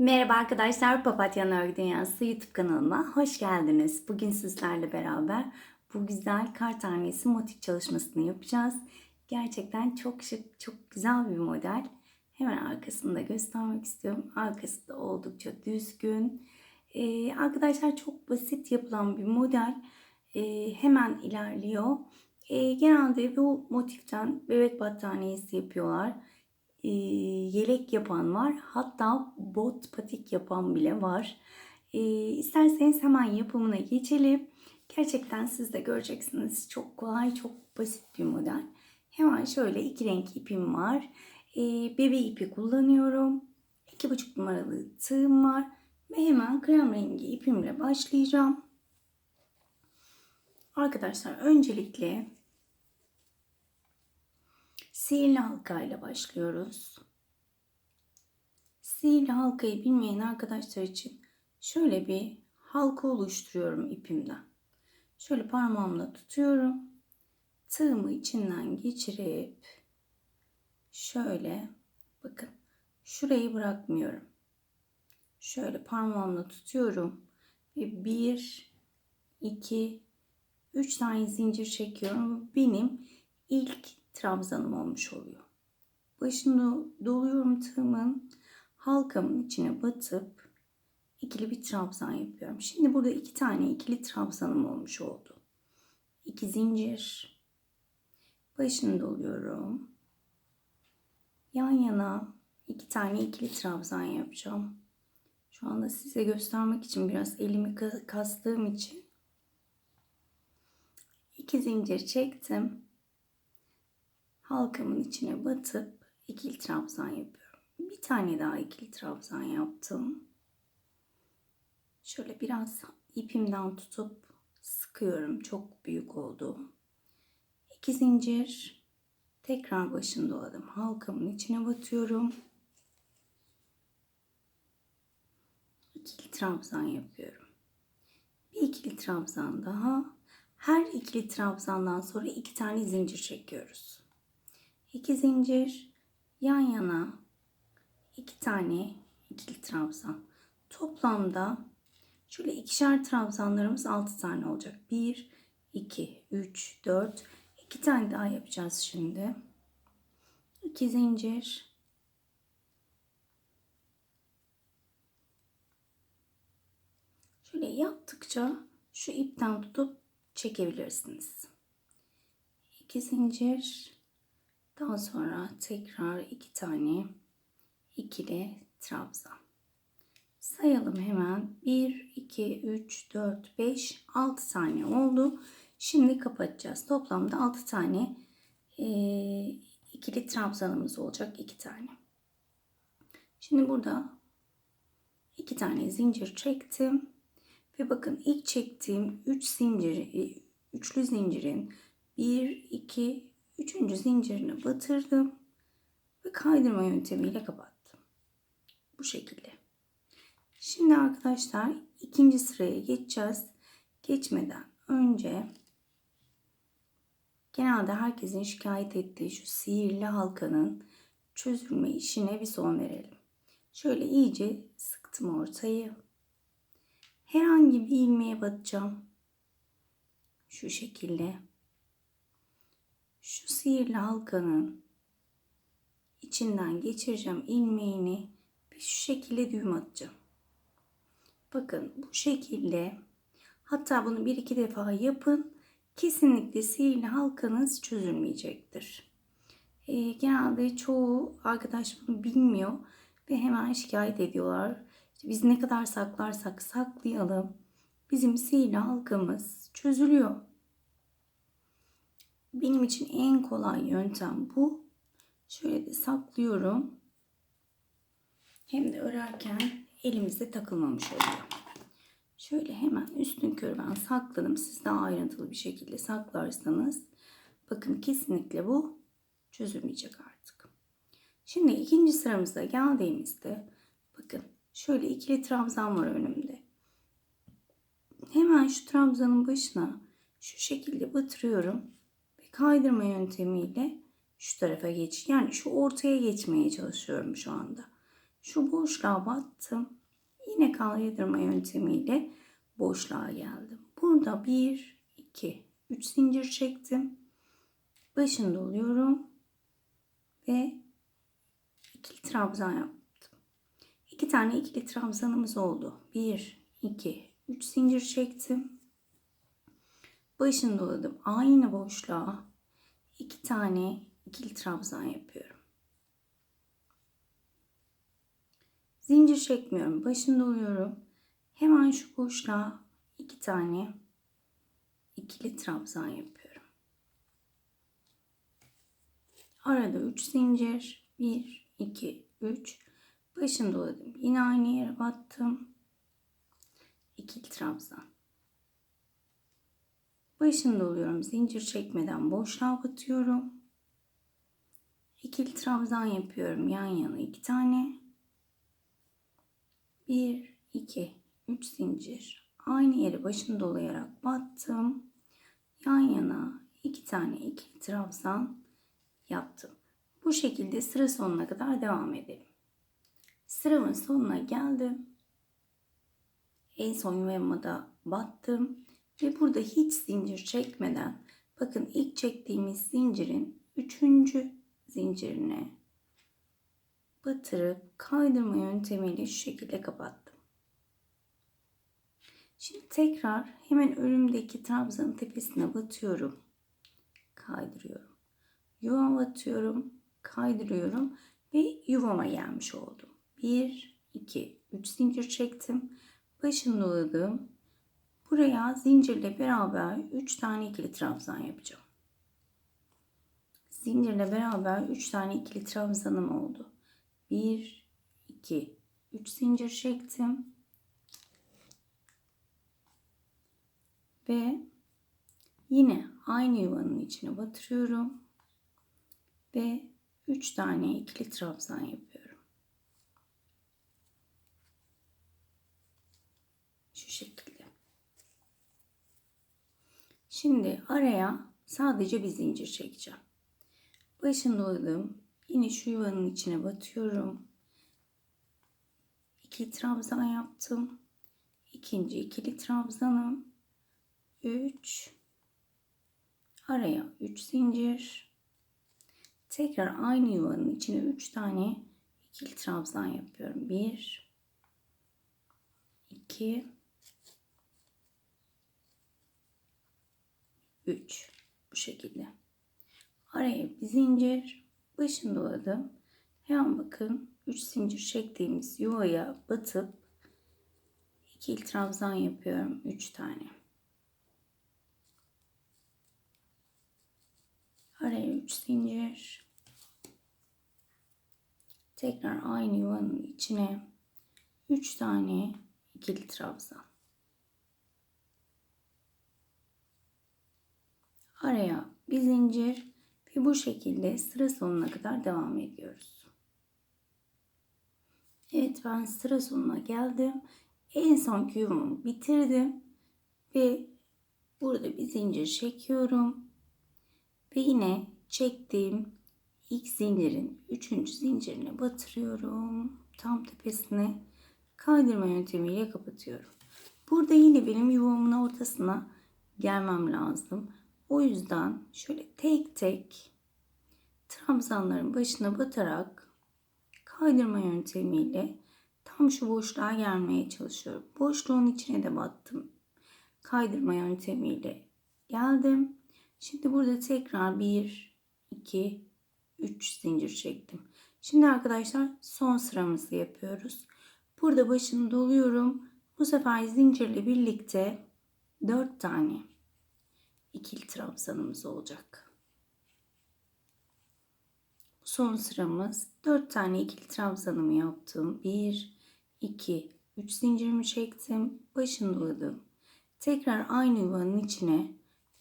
Merhaba arkadaşlar, Papatyanın Örgü Dünyası YouTube kanalıma hoş geldiniz. Bugün sizlerle beraber bu güzel kar tanesi motif çalışmasını yapacağız. Gerçekten çok şık, çok güzel bir model. Hemen arkasını da göstermek istiyorum. Arkası da oldukça düzgün. Ee, arkadaşlar çok basit yapılan bir model. Ee, hemen ilerliyor. Ee, genelde bu motiften bebek battaniyesi yapıyorlar e, yelek yapan var. Hatta bot patik yapan bile var. E, isterseniz hemen yapımına geçelim. Gerçekten siz de göreceksiniz. Çok kolay, çok basit bir model. Hemen şöyle iki renk ipim var. E, bebe ipi kullanıyorum. 2,5 numaralı tığım var. Ve hemen krem rengi ipimle başlayacağım. Arkadaşlar öncelikle Sihirli halka ile başlıyoruz. Sihirli halkayı bilmeyen arkadaşlar için şöyle bir halka oluşturuyorum ipimden. Şöyle parmağımla tutuyorum. Tığımı içinden geçirip şöyle bakın şurayı bırakmıyorum. Şöyle parmağımla tutuyorum ve bir, iki, üç tane zincir çekiyorum. Benim ilk trabzanım olmuş oluyor. Başını doluyorum tığımın halkamın içine batıp ikili bir trabzan yapıyorum. Şimdi burada iki tane ikili trabzanım olmuş oldu. İki zincir. Başını doluyorum. Yan yana iki tane ikili trabzan yapacağım. Şu anda size göstermek için biraz elimi kastığım için iki zincir çektim halkamın içine batıp ikili trabzan yapıyorum. Bir tane daha ikili trabzan yaptım. Şöyle biraz ipimden tutup sıkıyorum. Çok büyük oldu. İki zincir. Tekrar başını doladım. Halkamın içine batıyorum. İkili trabzan yapıyorum. Bir ikili trabzan daha. Her ikili trabzandan sonra iki tane zincir çekiyoruz. 2 zincir yan yana 2 tane ikili trabzan. Toplamda şöyle ikişer trabzanlarımız 6 tane olacak. 1 2 3 4 2 tane daha yapacağız şimdi. 2 zincir Şöyle yaptıkça şu ipten tutup çekebilirsiniz. 2 zincir daha sonra tekrar iki tane ikili trabzan. Sayalım hemen. 1, 2, 3, 4, 5, 6 tane oldu. Şimdi kapatacağız. Toplamda 6 tane e, ikili trabzanımız olacak. 2 tane. Şimdi burada 2 tane zincir çektim. Ve bakın ilk çektiğim 3 zincir, üçlü zincirin 1, 2, Üçüncü zincirini batırdım ve kaydırma yöntemiyle kapattım. Bu şekilde. Şimdi arkadaşlar ikinci sıraya geçeceğiz. Geçmeden önce genelde herkesin şikayet ettiği şu sihirli halkanın çözülme işine bir son verelim. Şöyle iyice sıktım ortayı. Herhangi bir ilmeğe batacağım. Şu şekilde şu sihirli halkanın içinden geçireceğim ilmeğini ve şu şekilde düğüm atacağım. Bakın bu şekilde hatta bunu bir iki defa yapın. Kesinlikle sihirli halkanız çözülmeyecektir. E, genelde çoğu arkadaş bunu bilmiyor ve hemen şikayet ediyorlar. İşte biz ne kadar saklarsak saklayalım bizim sihirli halkamız çözülüyor. Benim için en kolay yöntem bu. Şöyle de saklıyorum. Hem de örerken elimizde takılmamış oluyor. Şöyle hemen üstün körü ben sakladım. Siz daha ayrıntılı bir şekilde saklarsanız bakın kesinlikle bu çözülmeyecek artık. Şimdi ikinci sıramıza geldiğimizde bakın şöyle ikili trabzan var önümde. Hemen şu trabzanın başına şu şekilde batırıyorum kaydırma yöntemiyle şu tarafa geç. Yani şu ortaya geçmeye çalışıyorum şu anda. Şu boşluğa battım. Yine kaydırma yöntemiyle boşluğa geldim. Burada 1, 2, 3 zincir çektim. Başını doluyorum. Ve ikili trabzan yaptım. İki tane ikili trabzanımız oldu. 1, 2, 3 zincir çektim. Başını doladım. Aynı boşluğa iki tane ikili trabzan yapıyorum. Zincir çekmiyorum. Başını doluyorum. Hemen şu boşluğa iki tane ikili trabzan yapıyorum. Arada 3 zincir. 1, 2, 3. Başını doladım. Yine aynı yere battım. İkili trabzan. Başını doluyorum. Zincir çekmeden boşluğa batıyorum. İkili trabzan yapıyorum. Yan yana iki tane. 1, 2, 3 zincir. Aynı yere başını dolayarak battım. Yan yana iki tane ikili trabzan yaptım. Bu şekilde sıra sonuna kadar devam edelim. Sıramın sonuna geldim. En son yuvama da battım. Ve burada hiç zincir çekmeden bakın ilk çektiğimiz zincirin üçüncü zincirine batırıp kaydırma yöntemiyle şu şekilde kapattım. Şimdi tekrar hemen önümdeki trabzanın tepesine batıyorum. Kaydırıyorum. Yuva batıyorum. Kaydırıyorum. Ve yuvama gelmiş oldum. 1, 2, 3 zincir çektim. Başını doladım. Buraya zincirle beraber 3 tane ikili trabzan yapacağım. Zincirle beraber 3 tane ikili trabzanım oldu. 1, 2, 3 zincir çektim. Ve yine aynı yuvanın içine batırıyorum. Ve 3 tane ikili trabzan yapıyorum. Şu şekilde. Şimdi araya sadece bir zincir çekeceğim. Başını doladım. Yine şu yuvanın içine batıyorum. İki trabzan yaptım. İkinci ikili trabzanım. 3 araya 3 zincir. Tekrar aynı yuvanın içine 3 tane ikili trabzan yapıyorum. 1 2 3 bu şekilde. Araya bir zincir, başını doladım. Hemen bakın 3 zincir çektiğimiz yuvaya batıp ikili trabzan yapıyorum 3 tane. Araya 3 zincir. Tekrar aynı yuvanın içine 3 tane ikili trabzan. Araya bir zincir ve bu şekilde sıra sonuna kadar devam ediyoruz. Evet ben sıra sonuna geldim. En son yuvamı bitirdim ve burada bir zincir çekiyorum. Ve yine çektiğim ilk zincirin üçüncü zincirine batırıyorum. Tam tepesine kaydırma yöntemiyle kapatıyorum. Burada yine benim yuvamın ortasına gelmem lazım. O yüzden şöyle tek tek trabzanların başına batarak kaydırma yöntemiyle tam şu boşluğa gelmeye çalışıyorum. Boşluğun içine de battım. Kaydırma yöntemiyle geldim. Şimdi burada tekrar 1, 2, 3 zincir çektim. Şimdi arkadaşlar son sıramızı yapıyoruz. Burada başını doluyorum. Bu sefer zincirle birlikte 4 tane ikili trabzanımız olacak. Son sıramız 4 tane ikili trabzanımı yaptım. 1, 2, 3 zincirimi çektim. Başını doladım. Tekrar aynı yuvanın içine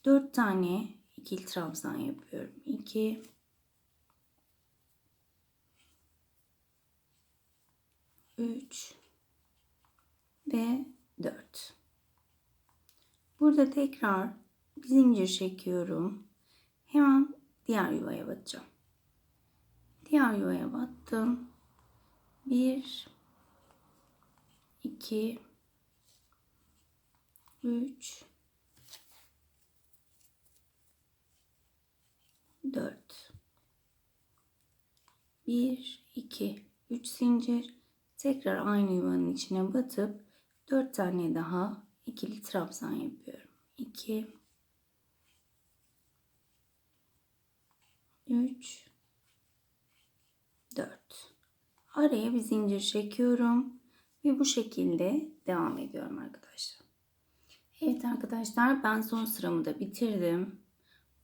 4 tane ikili trabzan yapıyorum. 2 3 ve 4. Burada tekrar zincir çekiyorum. Hemen diğer yuvaya batacağım. Diğer yuvaya battım. Bir, iki, üç, dört. Bir, iki, üç zincir. Tekrar aynı yuvanın içine batıp dört tane daha ikili trabzan yapıyorum. İki, üç, dört. Araya bir zincir çekiyorum ve bu şekilde devam ediyorum arkadaşlar. Evet arkadaşlar ben son sıramı da bitirdim.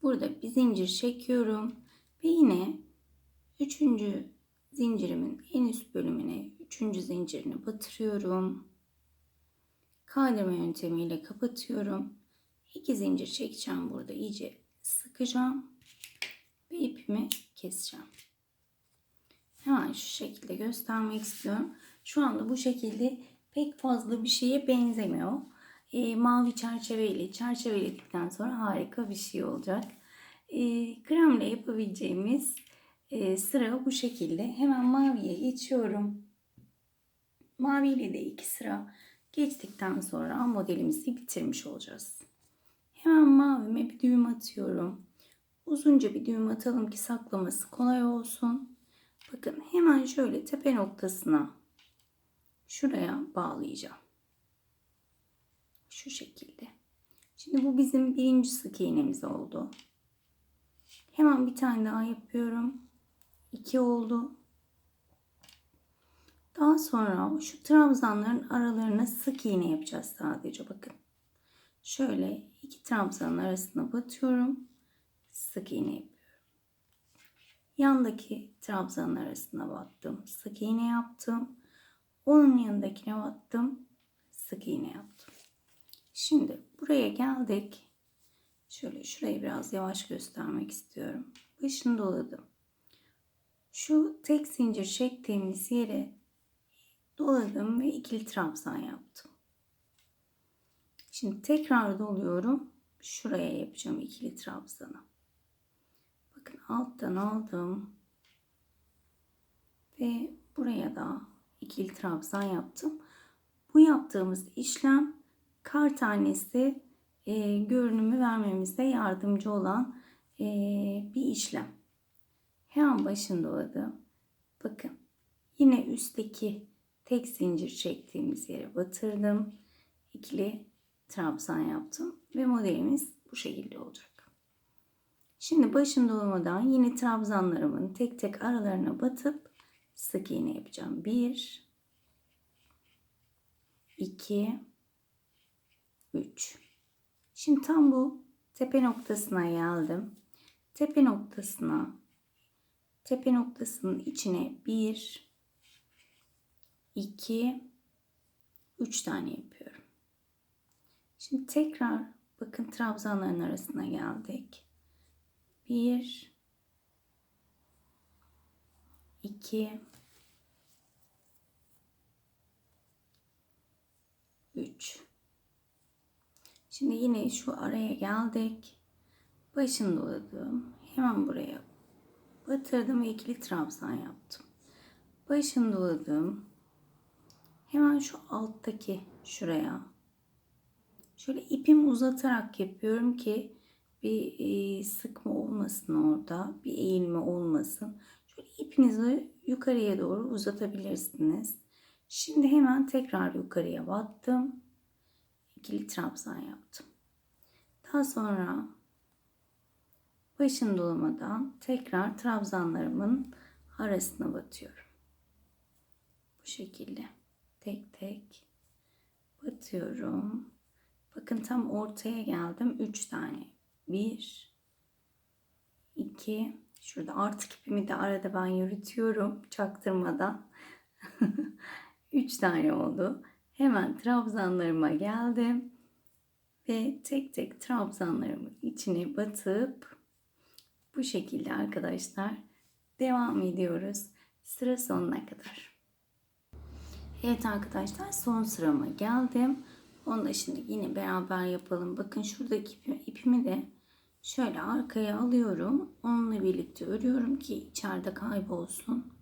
Burada bir zincir çekiyorum ve yine üçüncü zincirimin en üst bölümüne üçüncü zincirini batırıyorum. Kaydırma yöntemiyle kapatıyorum. İki zincir çekeceğim burada iyice sıkacağım ve ipimi keseceğim. Hemen şu şekilde göstermek istiyorum. Şu anda bu şekilde pek fazla bir şeye benzemiyor. E, mavi çerçeveyle çerçeveledikten sonra harika bir şey olacak. E, kremle yapabileceğimiz e, sıra bu şekilde. Hemen maviye geçiyorum. Mavi ile de iki sıra geçtikten sonra modelimizi bitirmiş olacağız. Hemen mavime bir düğüm atıyorum. Uzunca bir düğüm atalım ki saklaması kolay olsun. Bakın hemen şöyle tepe noktasına şuraya bağlayacağım. Şu şekilde. Şimdi bu bizim birinci sık iğnemiz oldu. Hemen bir tane daha yapıyorum. 2 oldu. Daha sonra şu trabzanların aralarına sık iğne yapacağız sadece bakın. Şöyle iki trabzanın arasına batıyorum. Sık iğne yapıyorum. Yandaki trabzanın arasına battım. Sık iğne yaptım. Onun yanındakine battım. Sık iğne yaptım. Şimdi buraya geldik. Şöyle şurayı biraz yavaş göstermek istiyorum. Başını doladım. Şu tek zincir çektiğimiz yere doladım ve ikili trabzan yaptım. Şimdi tekrar doluyorum. Şuraya yapacağım ikili trabzanı. Alttan aldım. Ve buraya da ikili trabzan yaptım. Bu yaptığımız işlem kar tanesi e, görünümü vermemizde yardımcı olan e, bir işlem. Hemen başını doladım. Bakın yine üstteki tek zincir çektiğimiz yere batırdım. İkili trabzan yaptım ve modelimiz bu şekilde olacak. Şimdi başını dolmadan yine trabzanlarımın tek tek aralarına batıp sık iğne yapacağım. 1 2 3 Şimdi tam bu tepe noktasına geldim. Tepe noktasına tepe noktasının içine 1 2 3 tane yapıyorum. Şimdi tekrar bakın trabzanların arasına geldik. 1 2 3 Şimdi yine şu araya geldik. Başını doladım. Hemen buraya batırdım ve ikili trabzan yaptım. Başını doladım. Hemen şu alttaki şuraya şöyle ipimi uzatarak yapıyorum ki bir sıkma olmasın orada, bir eğilme olmasın. Şöyle ipinizi yukarıya doğru uzatabilirsiniz. Şimdi hemen tekrar yukarıya battım. İkili trabzan yaptım. Daha sonra başın dolamadan tekrar trabzanlarımın arasına batıyorum. Bu şekilde tek tek batıyorum. Bakın tam ortaya geldim. 3 tane. 1 2 Şurada artık ipimi de arada ben yürütüyorum çaktırmadan. 3 tane oldu. Hemen trabzanlarıma geldim. Ve tek tek trabzanlarımın içine batıp bu şekilde arkadaşlar devam ediyoruz. Sıra sonuna kadar. Evet arkadaşlar son sırama geldim. Onu da şimdi yine beraber yapalım. Bakın şuradaki ipimi de şöyle arkaya alıyorum. Onunla birlikte örüyorum ki içeride kaybolsun.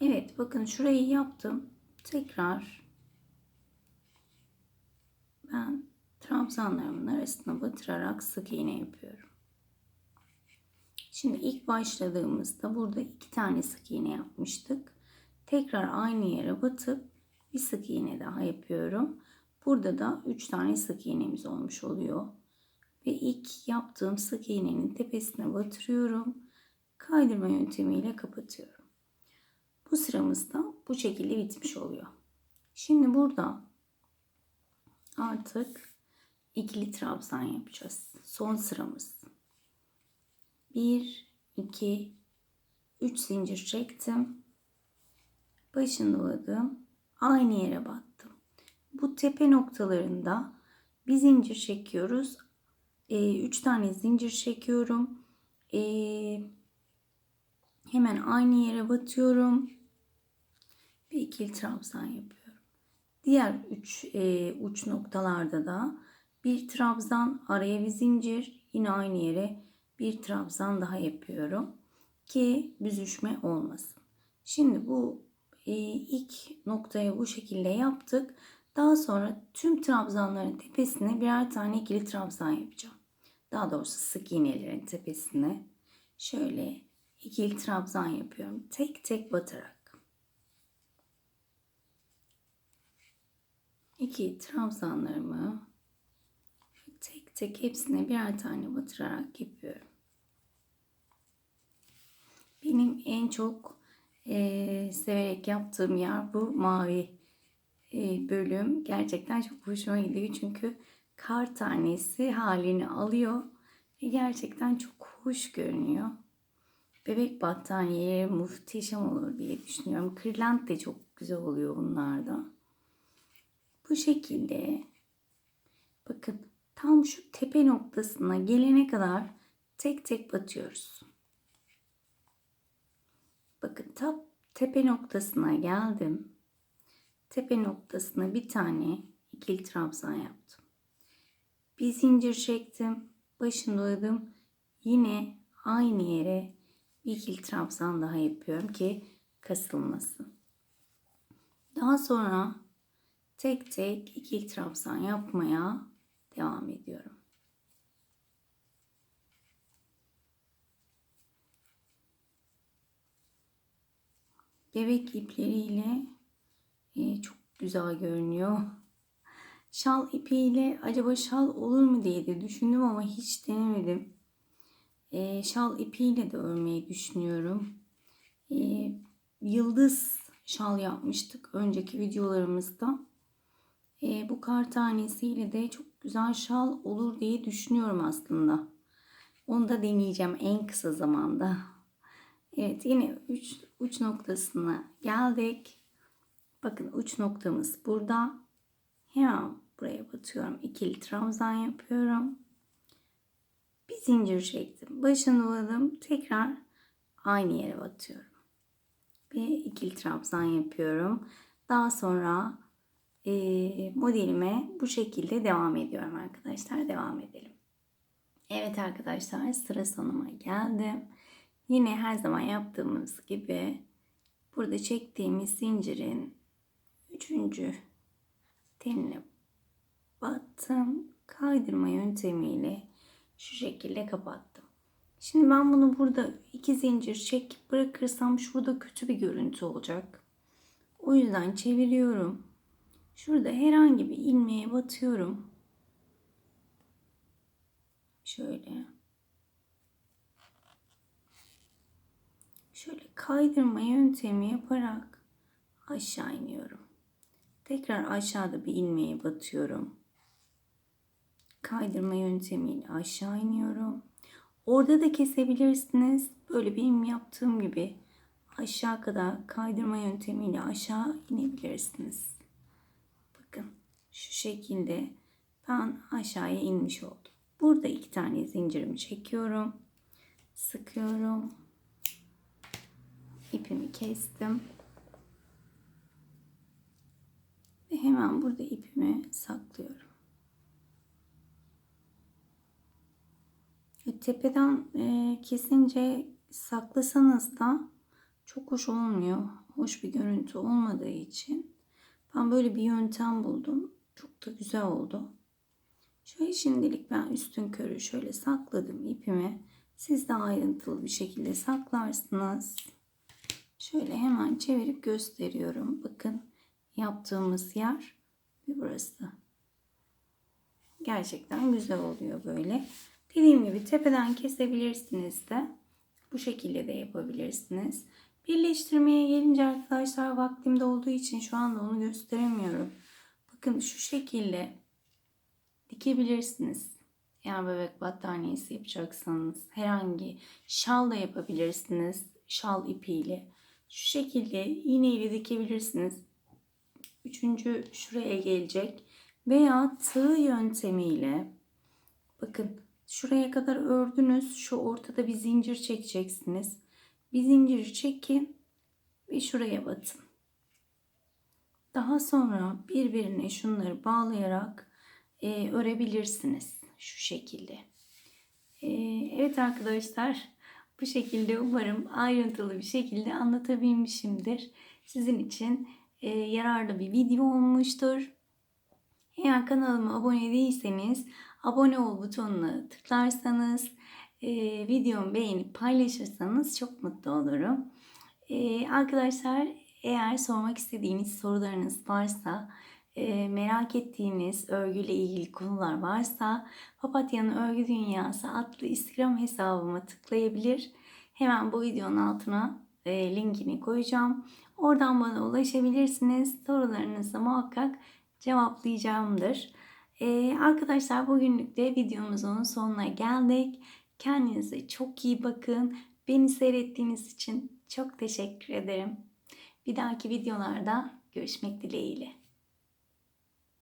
Evet bakın şurayı yaptım. Tekrar ben trabzanlarımın arasına batırarak sık iğne yapıyorum. Şimdi ilk başladığımızda burada iki tane sık iğne yapmıştık. Tekrar aynı yere batıp bir sık iğne daha yapıyorum. Burada da üç tane sık iğnemiz olmuş oluyor. Ve ilk yaptığım sık iğnenin tepesine batırıyorum. Kaydırma yöntemiyle kapatıyorum. Bu sıramız da bu şekilde bitmiş oluyor. Şimdi burada artık ikili trabzan yapacağız. Son sıramız. 1, 2, 3 zincir çektim. Başını doladım. Aynı yere battım. Bu tepe noktalarında bir zincir çekiyoruz. 3 e, tane zincir çekiyorum. E, hemen aynı yere batıyorum. Bir ikili trabzan yapıyorum. Diğer 3 e, uç noktalarda da bir trabzan araya bir zincir yine aynı yere bir trabzan daha yapıyorum ki büzüşme olmasın. Şimdi bu e, ilk noktaya bu şekilde yaptık. Daha sonra tüm trabzanların tepesine birer tane ikili trabzan yapacağım. Daha doğrusu sık iğnelerin tepesine şöyle ikili trabzan yapıyorum. Tek tek batarak. İki trabzanlarımı tek tek hepsine birer tane batırarak yapıyorum. Benim en çok e, severek yaptığım yer bu mavi e, bölüm. Gerçekten çok hoşuma gidiyor çünkü kar tanesi halini alıyor ve gerçekten çok hoş görünüyor. Bebek battaniyeleri muhteşem olur diye düşünüyorum. Kırlent de çok güzel oluyor bunlarda. Bu şekilde bakın tam şu tepe noktasına gelene kadar tek tek batıyoruz. Bakın tam tepe noktasına geldim. Tepe noktasına bir tane ikili trabzan yaptım. Bir zincir çektim. Başını doladım. Yine aynı yere bir ikili trabzan daha yapıyorum ki kasılmasın. Daha sonra tek tek ikili trabzan yapmaya devam ediyorum. bebek ipleriyle e, çok güzel görünüyor. Şal ipiyle acaba şal olur mu diye de düşündüm ama hiç denemedim. E, şal ipiyle de örmeyi düşünüyorum. E, yıldız şal yapmıştık önceki videolarımızda. E, bu kar tanesiyle de çok güzel şal olur diye düşünüyorum aslında. Onu da deneyeceğim en kısa zamanda. Evet yine uç, uç noktasına geldik. Bakın uç noktamız burada. Hemen buraya batıyorum. İkili trabzan yapıyorum. Bir zincir çektim. Başını doladım. Tekrar aynı yere batıyorum. Ve ikili trabzan yapıyorum. Daha sonra e, modelime bu şekilde devam ediyorum arkadaşlar. Devam edelim. Evet arkadaşlar sıra sonuma geldim. Yine her zaman yaptığımız gibi burada çektiğimiz zincirin üçüncü teline battım. Kaydırma yöntemiyle şu şekilde kapattım. Şimdi ben bunu burada iki zincir çekip bırakırsam şurada kötü bir görüntü olacak. O yüzden çeviriyorum. Şurada herhangi bir ilmeğe batıyorum. Şöyle. şöyle kaydırma yöntemi yaparak aşağı iniyorum. Tekrar aşağıda bir ilmeğe batıyorum. Kaydırma yöntemiyle aşağı iniyorum. Orada da kesebilirsiniz. Böyle benim yaptığım gibi aşağı kadar kaydırma yöntemiyle aşağı inebilirsiniz. Bakın şu şekilde ben aşağıya inmiş oldum. Burada iki tane zincirimi çekiyorum. Sıkıyorum ipimi kestim. Ve hemen burada ipimi saklıyorum. E, tepeden e, kesince saklasanız da çok hoş olmuyor. hoş bir görüntü olmadığı için ben böyle bir yöntem buldum. Çok da güzel oldu. Şöyle şimdilik ben üstün körü şöyle sakladım ipimi. Siz de ayrıntılı bir şekilde saklarsınız. Şöyle hemen çevirip gösteriyorum. Bakın yaptığımız yer burası. Gerçekten güzel oluyor böyle. Dediğim gibi tepeden kesebilirsiniz de. Bu şekilde de yapabilirsiniz. Birleştirmeye gelince arkadaşlar vaktimde olduğu için şu anda onu gösteremiyorum. Bakın şu şekilde dikebilirsiniz. Eğer bebek battaniyesi yapacaksanız herhangi şal da yapabilirsiniz. Şal ipiyle. Şu şekilde iğneyle dikebilirsiniz. Üçüncü şuraya gelecek. Veya tığ yöntemiyle bakın şuraya kadar ördünüz. Şu ortada bir zincir çekeceksiniz. Bir zincir çekin ve şuraya batın. Daha sonra birbirine şunları bağlayarak e, örebilirsiniz. Şu şekilde. E, evet arkadaşlar bu şekilde umarım ayrıntılı bir şekilde anlatabilmişimdir. Sizin için e, yararlı bir video olmuştur. Eğer kanalıma abone değilseniz abone ol butonuna tıklarsanız e, videomu beğenip paylaşırsanız çok mutlu olurum. E, arkadaşlar eğer sormak istediğiniz sorularınız varsa e, merak ettiğiniz örgüyle ilgili konular varsa Papatya'nın Örgü Dünyası adlı Instagram hesabıma tıklayabilir. Hemen bu videonun altına e, linkini koyacağım. Oradan bana ulaşabilirsiniz. Sorularınızı muhakkak cevaplayacağımdır. Ee, arkadaşlar bugünlük de videomuzun sonuna geldik. Kendinize çok iyi bakın. Beni seyrettiğiniz için çok teşekkür ederim. Bir dahaki videolarda görüşmek dileğiyle.